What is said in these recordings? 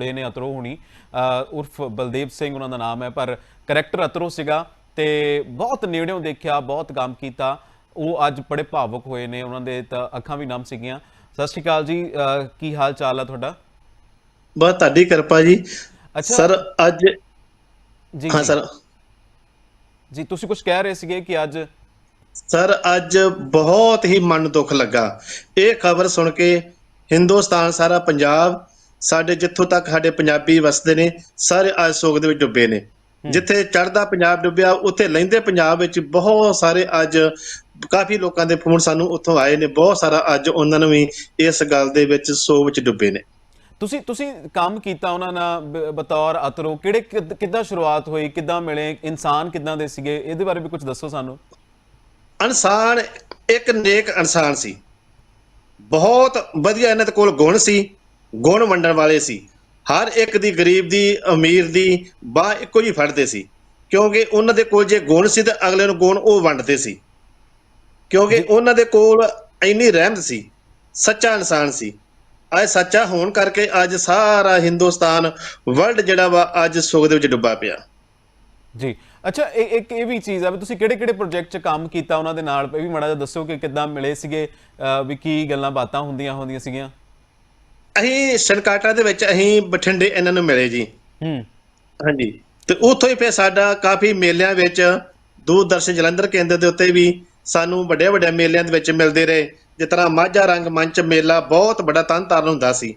ਜੁੜੇ ਨੇ ਅਤਰੋ ਹੁਣੀ। ਉਰਫ ਬਲਦੇਵ ਸਿੰਘ ਉਹਨਾਂ ਦਾ ਨਾਮ ਹੈ ਪਰ ਕਰੈਕਟਰ ਅਤਰੋ ਸੀਗਾ ਤੇ ਬਹੁਤ ਨੇੜਿਓਂ ਦੇਖਿਆ ਬਹੁਤ ਕੰਮ ਕੀਤਾ। ਉਹ ਅੱਜ ਬੜੇ ਭਾਵੁਕ ਹੋਏ ਨੇ ਉਹਨਾਂ ਦੇ ਤਾਂ ਅੱਖਾਂ ਵੀ ਨਮ ਸੀਗੀਆਂ। ਸਤਿ ਸ਼੍ਰੀ ਅਕਾਲ ਜੀ ਕੀ ਹਾਲ ਚਾਲ ਹੈ ਤੁਹਾਡਾ? ਬਹੁਤ ਤੁਹਾਡੀ ਕਿਰਪਾ ਜੀ। ਸਰ ਅੱਜ ਜੀ ਹਾਂ। ਸਰ। ਜੀ ਤੁਸੀਂ ਕੁਝ ਕਹਿ ਰਹੇ ਸੀਗੇ ਕਿ ਅੱਜ ਸਰ ਅੱਜ ਬਹੁਤ ਹੀ ਮਨ ਦੁੱਖ ਲੱਗਾ। ਇਹ ਖਬਰ ਸੁਣ ਕੇ ਹਿੰਦੁਸਤਾਨ ਸਾਰਾ ਪੰਜਾਬ ਸਾਡੇ ਜਿੱਥੋਂ ਤੱਕ ਸਾਡੇ ਪੰਜਾਬੀ ਵਸਦੇ ਨੇ ਸਾਰੇ ਅੱਜ ਸੋਗ ਦੇ ਵਿੱਚ ਡੁੱਬੇ ਨੇ। ਜਿੱਥੇ ਚੜ੍ਹਦਾ ਪੰਜਾਬ ਡੁੱਬਿਆ ਉੱਥੇ ਲਹਿੰਦੇ ਪੰਜਾਬ ਵਿੱਚ ਬਹੁਤ ਸਾਰੇ ਅੱਜ ਕਾਫੀ ਲੋਕਾਂ ਦੇ ਫੋਨ ਸਾਨੂੰ ਉੱਥੋਂ ਆਏ ਨੇ ਬਹੁਤ ਸਾਰਾ ਅੱਜ ਉਹਨਾਂ ਨੂੰ ਵੀ ਇਸ ਗੱਲ ਦੇ ਵਿੱਚ ਸੋਗ ਵਿੱਚ ਡੁੱਬੇ ਨੇ। ਤੁਸੀਂ ਤੁਸੀਂ ਕੰਮ ਕੀਤਾ ਉਹਨਾਂ ਨਾਲ ਬਤੌਰ ਅਤਰੋ ਕਿਹੜੇ ਕਿੱਦ- ਕਿੱਦਾਂ ਸ਼ੁਰੂਆਤ ਹੋਈ ਕਿੱਦਾਂ ਮਿਲੇ ਇਨਸਾਨ ਕਿੱਦਾਂ ਦੇ ਸੀਗੇ ਇਹਦੇ ਬਾਰੇ ਵੀ ਕੁਝ ਦੱਸੋ ਸਾਨੂੰ। ਇਨਸਾਨ ਇੱਕ ਨੇਕ ਇਨਸਾਨ ਸੀ। ਬਹੁਤ ਵਧੀਆ ਇਹਨਾਂ ਦੇ ਕੋਲ ਗੁਣ ਸੀ। ਗੁਣ ਵੰਡਣ ਵਾਲੇ ਸੀ। ਹਰ ਇੱਕ ਦੀ ਗਰੀਬ ਦੀ ਅਮੀਰ ਦੀ ਬਾਹ ਇੱਕੋ ਹੀ ਫੜਦੇ ਸੀ। ਕਿਉਂਕਿ ਉਹਨਾਂ ਦੇ ਕੋਲ ਜੇ ਗੁਣ ਸੀ ਤੇ ਅਗਲੇ ਨੂੰ ਗੁਣ ਉਹ ਵੰਡਦੇ ਸੀ। ਕਿਉਂਕਿ ਉਹਨਾਂ ਦੇ ਕੋਲ ਇੰਨੀ ਰਹਿਮਤ ਸੀ। ਸੱਚਾ ਇਨਸਾਨ ਸੀ। ਅੱਜ ਸੱਚਾ ਹੋਣ ਕਰਕੇ ਅੱਜ ਸਾਰਾ ਹਿੰਦੁਸਤਾਨ ਵਰਲਡ ਜਿਹੜਾ ਵਾ ਅੱਜ ਸੋਗ ਦੇ ਵਿੱਚ ਡੁੱਬਾ ਪਿਆ। ਜੀ। ਅੱਛਾ ਇਹ ਇੱਕ ਇਹ ਵੀ ਚੀਜ਼ ਆ ਵੀ ਤੁਸੀਂ ਕਿਹੜੇ ਕਿਹੜੇ ਪ੍ਰੋਜੈਕਟ 'ਚ ਕੰਮ ਕੀਤਾ ਉਹਨਾਂ ਦੇ ਨਾਲ? ਇਹ ਵੀ ਮਾੜਾ ਜਿਹਾ ਦੱਸੋ ਕਿ ਕਿੱਦਾਂ ਮਿਲੇ ਸੀਗੇ ਵੀ ਕੀ ਗੱਲਾਂ ਬਾਤਾਂ ਹੁੰਦੀਆਂ ਹੁੰਦੀਆਂ ਸੀਗੀਆਂ? ਅਸੀਂ ਸ਼ਨਕਾਟਾ ਦੇ ਵਿੱਚ ਅਸੀਂ ਬਠਿੰਡੇ ਇਹਨਾਂ ਨੂੰ ਮਿਲੇ ਜੀ। ਹੂੰ। ਹਾਂਜੀ। ਤੇ ਉੱਥੋਂ ਹੀ ਫਿਰ ਸਾਡਾ ਕਾਫੀ ਮੇਲਿਆਂ ਵਿੱਚ ਦੂਰਦਰਸ਼ਨ ਜਲੰਧਰ ਕੇਂਦਰ ਦੇ ਉੱਤੇ ਵੀ ਸਾਨੂੰ ਵੱਡੇ ਵੱਡੇ ਮੇਲਿਆਂ ਦੇ ਵਿੱਚ ਮਿਲਦੇ ਰਹੇ। ਜਿਸ ਤਰ੍ਹਾਂ ਮਾਝਾ ਰੰਗ ਮੰਚ ਮੇਲਾ ਬਹੁਤ ਵੱਡਾ ਤਨਤਾਰਨ ਹੁੰਦਾ ਸੀ।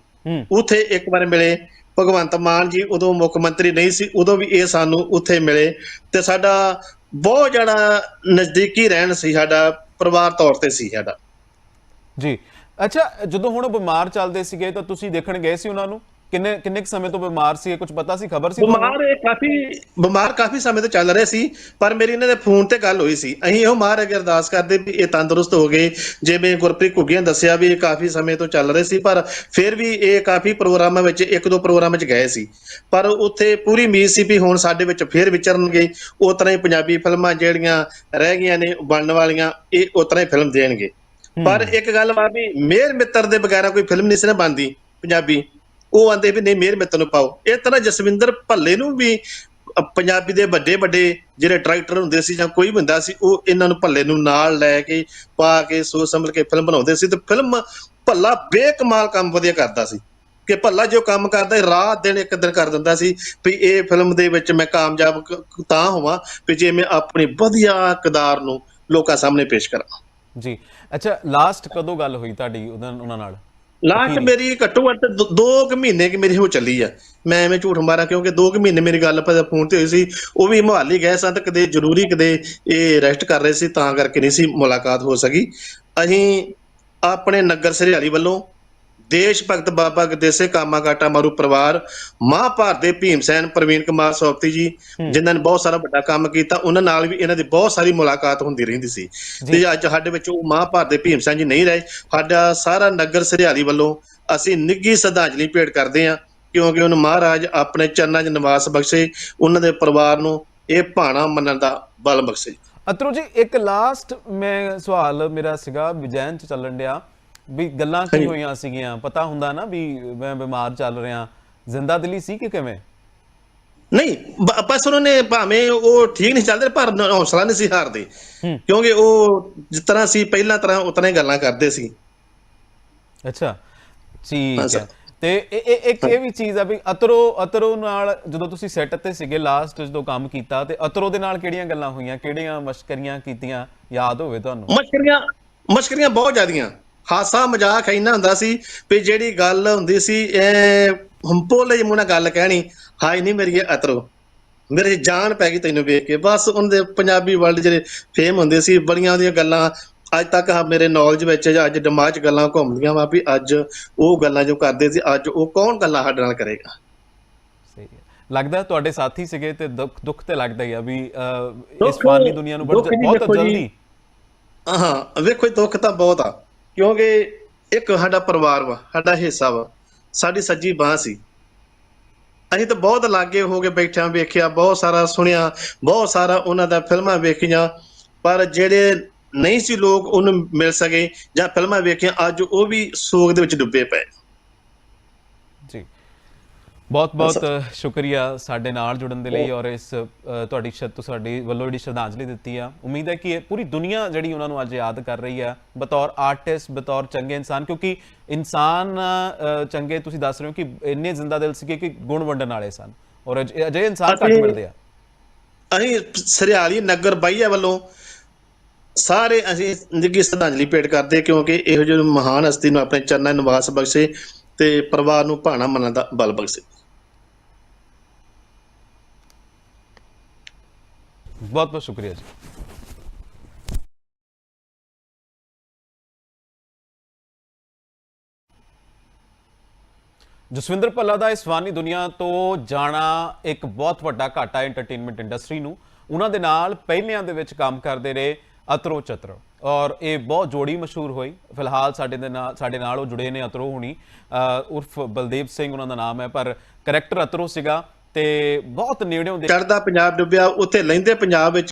ਉੱਥੇ ਇੱਕ ਵਾਰ ਮਿਲੇ। ਭਗਵੰਤ ਮਾਨ ਜੀ ਉਦੋਂ ਮੁੱਖ ਮੰਤਰੀ ਨਹੀਂ ਸੀ ਉਦੋਂ ਵੀ ਇਹ ਸਾਨੂੰ ਉੱਥੇ ਮਿਲੇ। ਤੇ ਸਾਡਾ ਬਹੁਤ ਜਿਹੜਾ ਨਜ਼ਦੀਕੀ ਰਹਿਣ ਸੀ ਸਾਡਾ ਪਰਿਵਾਰ ਤੌਰ ਤੇ ਸੀ ਸਾਡਾ। ਜੀ। ਅੱਛਾ, ਜਦੋਂ ਹੁਣ ਉਹ ਬਿਮਾਰ ਚੱਲਦੇ ਸੀਗੇ ਤਾਂ ਤੁਸੀਂ ਦੇਖਣ ਗਏ ਸੀ ਉਹਨਾਂ ਨੂੰ? ਕਿੰਨੇ ਕਿੰਨੇ ਕੁ ਸਮੇਂ ਤੋਂ ਬਿਮਾਰ ਸੀ ਕੁਝ ਪਤਾ ਸੀ? ਖਬਰ ਸੀ ਬਿਮਾਰ ਇਹ ਕਾਫੀ, ਬਿਮਾਰ ਕਾਫੀ ਸਮੇਂ ਤੋਂ ਚੱਲ ਰਹੇ ਸੀ, ਪਰ ਮੇਰੀ ਇਹਨਾਂ ਦੇ ਫੋਨ ਤੇ ਗੱਲ ਹੋਈ ਸੀ। ਅਸੀਂ ਇਹੋ ਮਾਰ ਅਗੇ ਅਰਦਾਸ ਕਰਦੇ ਵੀ ਇਹ ਤੰਦਰੁਸਤ ਹੋ ਗਏ। ਜਿਵੇਂ ਗੁਰਪ੍ਰੀਤ ਘੁੱਗੀਆਂ ਦੱਸਿਆ ਵੀ ਇਹ ਕਾਫੀ ਸਮੇਂ ਤੋਂ ਚੱਲ ਰਹੇ ਸੀ, ਪਰ ਫਿਰ ਵੀ ਇਹ ਕਾਫੀ ਪ੍ਰੋਗਰਾਮਾਂ ਵਿੱਚ ਇੱਕ ਦੋ ਪ੍ਰੋਗਰਾਮਾਂ ਵਿੱਚ ਗਏ ਸੀ। ਪਰ ਉੱਥੇ ਪੂਰੀ ਉਮੀਦ ਸੀ ਵੀ ਹੁਣ ਸਾਡੇ ਵਿੱਚ ਫਿਰ ਵਿਚਰਨਗੇ। ਉਸ ਤਰ੍ਹਾਂ ਹੀ ਪੰਜਾਬੀ ਫਿਲਮਾਂ ਜਿਹੜੀਆਂ ਰਹਿ ਗਈਆਂ ਨੇ, ਬਣਨ ਵਾਲੀਆਂ, ਇਹ ਉਸ ਤਰ੍ਹਾਂ ਹੀ ਫਿਲਮ ਦੇਣਗੇ। ਪਰ ਇੱਕ ਗੱਲ ਵਾ ਵੀ ਮੇਰ ਮਿੱਤਰ ਦੇ ਬਗੈਰਾ ਕੋਈ ਫਿਲਮ ਨਹੀਂ ਸੀ ਨਾ ਬਣਦੀ ਪੰਜਾਬੀ। ਉਹ ਆਂਦੇ ਵੀ ਨਹੀਂ, ਮੇਰ ਮਿੱਤਰ ਨੂੰ ਪਾਓ। ਇਹ ਤਰ੍ਹਾਂ ਜਸਵਿੰਦਰ ਭੱਲੇ ਨੂੰ ਵੀ ਪੰਜਾਬੀ ਦੇ ਵੱਡੇ ਵੱਡੇ ਜਿਹੜੇ ਡਾਇਰੈਕਟਰ ਹੁੰਦੇ ਸੀ ਜਾਂ ਕੋਈ ਵੀ ਹੁੰਦਾ ਸੀ, ਉਹ ਇਹਨਾਂ ਨੂੰ ਭੱਲੇ ਨੂੰ ਨਾਲ ਲੈ ਕੇ, ਪਾ ਕੇ, ਸੋਚ ਸੰਭਲ ਕੇ ਫਿਲਮ ਬਣਾਉਂਦੇ ਸੀ ਤੇ ਫਿਲਮ ਭੱਲਾ ਬੇਕਮਾਲ ਕੰਮ ਵਧੀਆ ਕਰਦਾ ਸੀ। ਕਿ ਭੱਲਾ ਜੋ ਕੰਮ ਕਰਦਾ ਰਾਤ ਦਿਨ ਇੱਕ ਦਿਨ ਕਰ ਦਿੰਦਾ ਸੀ ਵੀ ਇਹ ਫਿਲਮ ਦੇ ਵਿੱਚ ਮੈਂ ਕਾਮਯਾਬ ਤਾਂ ਹੋਵਾਂ ਵੀ ਜੇ ਮੈਂ ਆਪਣੀ ਵਧੀਆ ਕਿਰਦਾਰ ਨੂੰ ਲੋਕਾਂ ਸਾਹਮਣੇ ਪੇਸ਼ ਕਰਾਂ। ਜੀ। ਅੱਛਾ ਲਾਸਟ ਕਦੋਂ ਗੱਲ ਹੋਈ ਤੁਹਾਡੀ ਉਹਨਾਂ ਨਾਲ? ਲਾਸਟ ਮੇਰੀ ਘੱਟੋ ਘੱਟ 2 ਕੁ ਮਹੀਨੇ ਕਿ ਮੇਰੀ ਹੋ ਚੱਲੀ ਆ। ਮੈਂ ਐਵੇਂ ਝੂਠ ਮਾਰਾਂ ਕਿਉਂਕਿ 2 ਕੁ ਮਹੀਨੇ ਮੇਰੀ ਗੱਲ ਪਰ ਫੋਨ ਤੇ ਹੋਈ ਸੀ। ਉਹ ਵੀ ਮੁਹਾਲੀ ਗਏ ਸਨ ਤੇ ਕਦੇ ਜ਼ਰੂਰੀ ਕਦੇ ਇਹ ਰੈਸਟ ਕਰ ਰਹੇ ਸੀ ਤਾਂ ਕਰਕੇ ਨਹੀਂ ਸੀ ਮੁਲਾਕਾਤ ਹੋ ਸਕੀ। ਅਸੀਂ ਆਪਣੇ ਨਗਰ ਸਰਿਆਲੀ ਵੱਲੋਂ ਦੇਸ਼ ਭਗਤ ਬਾਬਾ ਗਦੇਸੇ ਕਾਮਾਗਾਟਾ ਮਾਰੂ ਪਰਿਵਾਰ ਮਹਾਭਾਰਤ ਦੇ ਭੀਮ ਸੈਨ ਪ੍ਰਵੀਨ ਕੁਮਾਰ ਸੋਪਤੀ ਜੀ ਜਿਨ੍ਹਾਂ ਨੇ ਬਹੁਤ ਸਾਰਾ ਵੱਡਾ ਕੰਮ ਕੀਤਾ ਉਹਨਾਂ ਨਾਲ ਵੀ ਇਹਨਾਂ ਦੀ ਬਹੁਤ ਸਾਰੀ ਮੁਲਾਕਾਤ ਹੁੰਦੀ ਰਹਿੰਦੀ ਸੀ। ਤੇ ਅੱਜ ਸਾਡੇ ਵਿੱਚ ਉਹ ਮਹਾਭਾਰਤ ਦੇ ਭੀਮ ਸੈਨ ਜੀ ਨਹੀਂ ਰਹੇ। ਸਾਡਾ ਸਾਰਾ ਨਗਰ ਸਰਿਆਲੀ ਵੱਲੋਂ ਅਸੀਂ ਨਿੱਘੀ ਸ਼ਰਧਾਂਜਲੀ ਭੇਟ ਕਰਦੇ ਹਾਂ ਕਿਉਂਕਿ ਉਹਨੂੰ ਮਹਾਰਾਜ ਆਪਣੇ ਚਰਨਾਂ 'ਚ ਨਿਵਾਸ ਬਖਸ਼ੇ ਉਹਨਾਂ ਦੇ ਪਰਿਵਾਰ ਨੂੰ ਇਹ ਭਾਣਾ ਮੰਨਣ ਦਾ ਬਲ ਬਖਸ਼ੇ। ਅਤਰੂ ਜੀ ਇੱਕ ਲਾਸਟ ਮੈਂ ਸਵਾਲ ਮੇਰਾ ਸੀਗਾ ਵਿਜੈਨ ਚ ਚੱਲਣ ਡਿਆ। ਵੀ ਗੱਲਾਂ ਕੀ ਹੋਈਆਂ ਸੀਗੀਆਂ? ਪਤਾ ਹੁੰਦਾ ਨਾ ਵੀ ਮੈਂ ਬਿਮਾਰ ਚੱਲ ਰਿਹਾ। ਜ਼ਿੰਦਾ ਦਿਲੀ ਸੀ ਕਿ ਕਿਵੇਂ? ਨਹੀਂ ਬਸ ਉਹਨਾਂ ਨੇ ਭਾਵੇਂ ਉਹ ਠੀਕ ਨਹੀਂ ਚੱਲਦੇ ਪਰ ਹੌਸਲਾ ਨਹੀਂ ਸੀ ਹਾਰਦੇ। ਕਿਉਂਕਿ ਉਹ ਜਿਸ ਤਰ੍ਹਾਂ ਸੀ ਪਹਿਲਾਂ ਤਰ੍ਹਾਂ ਉਤਨੇ ਗੱਲਾਂ ਕਰਦੇ ਸੀ। ਅੱਛਾ। ਠੀਕ। ਹੈ। ਤੇ ਇਹ- ਇੱਕ ਇਹ ਵੀ ਚੀਜ਼ ਆ ਵੀ ਅਤਰੋ ਅਤਰੋ ਨਾਲ ਜਦੋਂ ਤੁਸੀਂ ਸੈੱਟ ਤੇ ਸੀਗੇ ਲਾਸਟ ਜਦੋਂ ਕੰਮ ਕੀਤਾ ਤੇ ਅਤਰੋ ਦੇ ਨਾਲ ਕਿਹੜੀਆਂ ਗੱਲਾਂ ਹੋਈਆਂ? ਕਿਹੜੀਆਂ ਮਸ਼ਕਰੀਆਂ ਕੀਤੀਆਂ? ਯਾਦ ਹੋਵੇ ਤੁਹਾਨੂੰ? ਮਸ਼ਕਰੀਆਂ ਮਸ਼ਕਰੀਆਂ ਬਹੁਤ ਜ਼ਿਆਦੀਆਂ। ਹਾਸਾ ਮਜ਼ਾਕ ਇੰਨਾ ਹੁੰਦਾ ਸੀ ਵੀ ਜਿਹੜੀ ਗੱਲ ਹੁੰਦੀ ਸੀ ਇਹ ਹੰਪੋਲੇ ਜਿਹੇ ਮੂੰਹ ਨਾਲ ਗੱਲ ਕਹਿਣੀ ਹਾਏ ਨਹੀਂ ਮੇਰੀ ਅਤਰੋ। ਮੇਰੇ ਜਾਨ ਪੈ ਗਈ ਤੈਨੂੰ ਵੇਖ ਕੇ। ਬਸ ਉਹਦੇ ਪੰਜਾਬੀ ਵਰਲਡ ਜਿਹੜੇ ਫੇਮ ਹੁੰਦੇ ਸੀ ਬੜੀਆਂ ਉਹਦੀਆਂ ਗੱਲਾਂ ਅੱਜ ਤੱਕ ਆ ਮੇਰੇ ਨੌਲੇਜ ਵਿੱਚ ਜਾਂ ਅੱਜ ਦਿਮਾਗ 'ਚ ਗੱਲਾਂ ਘੁੰਮਦੀਆਂ ਵਾ ਵੀ ਅੱਜ ਉਹ ਗੱਲਾਂ ਜੋ ਕਰਦੇ ਸੀ ਅੱਜ ਉਹ ਕੌਣ ਗੱਲਾਂ ਸਾਡੇ ਨਾਲ ਕਰੇਗਾ? ਸਹੀ ਹੈ। ਲੱਗਦਾ ਤੁਹਾਡੇ ਸਾਥੀ ਸੀਗੇ ਤੇ ਦੁੱਖ ਦੁੱਖ ਤੇ ਲੱਗਦਾ ਹੀ ਆ ਵੀ ਇਸ ਫਾਨੀ ਦੁਨੀਆ ਨੂੰ ਬਹੁਤ ਜਲਦੀ ਹਾਂ ਵੇਖੋ ਦੁੱਖ ਤਾਂ ਬਹੁਤ ਆ। ਕਿਉਂਕਿ ਇੱਕ ਸਾਡਾ ਪਰਿਵਾਰ ਵਾ, ਸਾਡਾ ਹਿੱਸਾ ਵਾ, ਸਾਡੀ ਸੱਜੀ ਬਾਹ ਸੀ। ਅਸੀਂ ਤਾਂ ਬਹੁਤ ਲਾਗੇ ਹੋ ਕੇ ਬੈਠਿਆਂ ਵੇਖਿਆ, ਬਹੁਤ ਸਾਰਾ ਸੁਣਿਆ, ਬਹੁਤ ਸਾਰਾ ਉਹਨਾਂ ਦਾ ਫਿਲਮਾਂ ਵੇਖੀਆਂ, ਪਰ ਜਿਹੜੇ ਨਹੀਂ ਸੀ ਲੋਕ ਉਹਨੂੰ ਮਿਲ ਸਕੇ ਜਾਂ ਫਿਲਮਾਂ ਵੇਖੀਆਂ, ਅੱਜ ਉਹ ਵੀ ਸੋਗ ਦੇ ਵਿੱਚ ਡੁੱਬੇ ਪਏ। ਜੀ ਬਹੁਤ ਬਹੁਤ ਸ਼ੁਕਰੀਆ ਸਾਡੇ ਨਾਲ ਜੁੜਨ ਦੇ ਲਈ ਔਰ ਇਸ ਤੁਹਾਡੀ ਸ਼ਤ ਸਾਡੀ ਵੱਲੋਂ ਜਿਹੜੀ ਸ਼ਰਧਾਂਜਲੀ ਦਿੱਤੀ ਆ। ਉਮੀਦ ਹੈ ਕਿ ਇਹ ਪੂਰੀ ਦੁਨੀਆ ਜਿਹੜੀ ਉਹਨਾਂ ਨੂੰ ਅੱਜ ਯਾਦ ਕਰ ਰਹੀ ਆ ਬਤੌਰ ਆਰਟਿਸਟ ਬਤੌਰ ਚੰਗੇ ਇਨਸਾਨ ਕਿਉਂਕਿ ਇਨਸਾਨ ਚੰਗੇ ਤੁਸੀਂ ਦੱਸ ਰਹੇ ਹੋ ਕਿ ਇੰਨੇ ਜ਼ਿੰਦਾ ਦਿਲ ਸੀਗੇ ਕਿ ਗੁਣ ਵੰਡਣ ਵਾਲੇ ਸਨ ਔਰ ਅਜ- ਇਨਸਾਨ ਘੱਟ ਮਿਲਦੇ ਆ। ਅਸੀਂ ਸਰਿਆਲੀ ਨਗਰ ਬਾਈਆ ਵੱਲੋਂ ਸਾਰੇ ਅਸੀਂ ਨਿੱਘੀ ਸ਼ਰਧਾਂਜਲੀ ਭੇਟ ਕਰਦੇ ਕਿਉਂਕਿ ਇਹੋ ਜਿਹੇ ਮਹਾਨ ਹਸਤੀ ਨੂੰ ਆਪਣੇ ਚਰਨਾਂ ਨਿਵਾਸ ਬਖਸ਼ੇ ਤੇ ਪਰਿਵਾਰ ਨੂੰ ਭਾਣਾ ਮੰਨਣ ਦਾ ਬਲ ਬਖਸ਼ੇ। ਬਹੁਤ ਬਹੁਤ ਸ਼ੁਕਰੀਆ ਜੀ ਜਸਵਿੰਦਰ ਭੱਲਾ ਦਾ ਇਸ ਫਾਨੀ ਦੁਨੀਆ ਤੋਂ ਜਾਣਾ ਇੱਕ ਬਹੁਤ ਵੱਡਾ ਘਾਟਾ ਹੈ ਐਂਟਰਟੇਨਮੈਂਟ ਇੰਡਸਟਰੀ ਨੂੰ। ਉਹਨਾਂ ਦੇ ਨਾਲ ਪਹਿਲਿਆਂ ਦੇ ਵਿੱਚ ਕੰਮ ਕਰਦੇ ਰਹੇ ਅਤਰੋ ਚਤਰੋ। ਔਰ ਇਹ ਬਹੁਤ ਜੋੜੀ ਮਸ਼ਹੂਰ ਹੋਈ। ਫਿਲਹਾਲ ਸਾਡੇ ਦੇ ਨਾਲ ਸਾਡੇ ਨਾਲ ਉਹ ਜੁੜੇ ਨੇ ਅਤਰੋ ਹੁਣੀ। ਉਰਫ ਬਲਦੇਵ ਸਿੰਘ ਉਹਨਾਂ ਦਾ ਨਾਮ ਹੈ, ਪਰ ਕਰੈਕਟਰ ਅਤਰੋ ਸੀਗਾ। ਤੇ ਬਹੁਤ ਨੇੜਿਓਂ ਦੇ ਚੜਦਾ ਪੰਜਾਬ ਡੁੱਬਿਆ ਉੱਥੇ ਲੈਂਦੇ ਪੰਜਾਬ ਵਿੱਚ